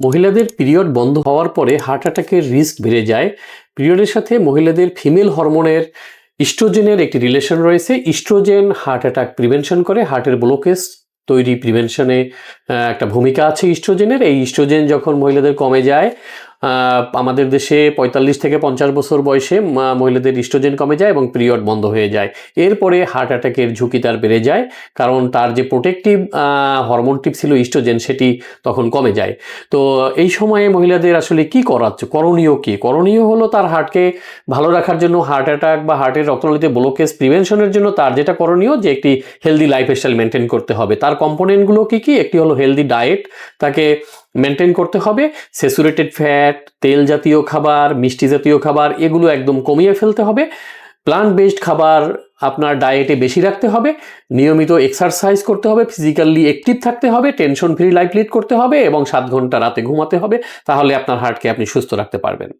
মহিলাদের পিরিয়ড বন্ধ হওয়ার পরে হার্ট অ্যাটাকের রিস্ক বেড়ে যায়। পিরিয়ডের সাথে মহিলাদের ফিমেল হরমোনের ইস্ট্রোজেনের একটি রিলেশন রয়েছে। ইস্ট্রোজেন হার্ট অ্যাটাক প্রিভেনশন করে, হার্টের ব্লকেজ তৈরি প্রিভেনশনে একটা ভূমিকা আছে ইস্ট্রোজেনের। এই ইস্ট্রোজেন যখন মহিলাদের কমে যায় আমাদের দেশে পঁয়তাল্লিশ থেকে পঞ্চাশ বছর বয়সে মহিলাদের ইস্ট্রোজেন কমে যায় এবং পিরিয়ড বন্ধ হয়ে যায়। এরপরে হার্ট অ্যাটাকের ঝুঁকি তার বেড়ে যায়, কারণ তার যে প্রোটেক্টিভ হরমোনটি ছিল ইস্ট্রোজেন, সেটি তখন কমে যায়। তো এই সময়ে মহিলাদের আসলে কি করাচ্ছে করণীয় কি? করণীয় হলো তার হার্টকে ভালো রাখার জন্য হার্ট অ্যাটাক বা হার্টের রক্তনালীতে ব্লকেজ প্রিভেনশনের জন্য তার যেটা করণীয় যে একটি হেলদি লাইফস্টাইল মেনটেন করতে হবে। তার কম্পোনেন্টগুলো কি কি? একটি হলো হেলদি ডায়েট, তাকে মেনটেন করতে হবে। সেচুরেটেড ফ্যাট তেল জাতীয় খাবার, মিষ্টি জাতীয় খাবার, এগুলো একদম কমিয়ে ফেলতে হবে। প্লান্ট বেসড খাবার আপনার ডায়েটে বেশি রাখতে হবে। নিয়মিত এক্সারসাইজ করতে হবে ফিজিক্যালি অ্যাক্টিভ থাকতে হবে টেনশন ফ্রি লাইফ লিড করতে হবে এবং সাত ঘণ্টা রাতে ঘুমাতে হবে। তাহলে আপনার হার্টকে আপনি সুস্থ রাখতে পারবেন।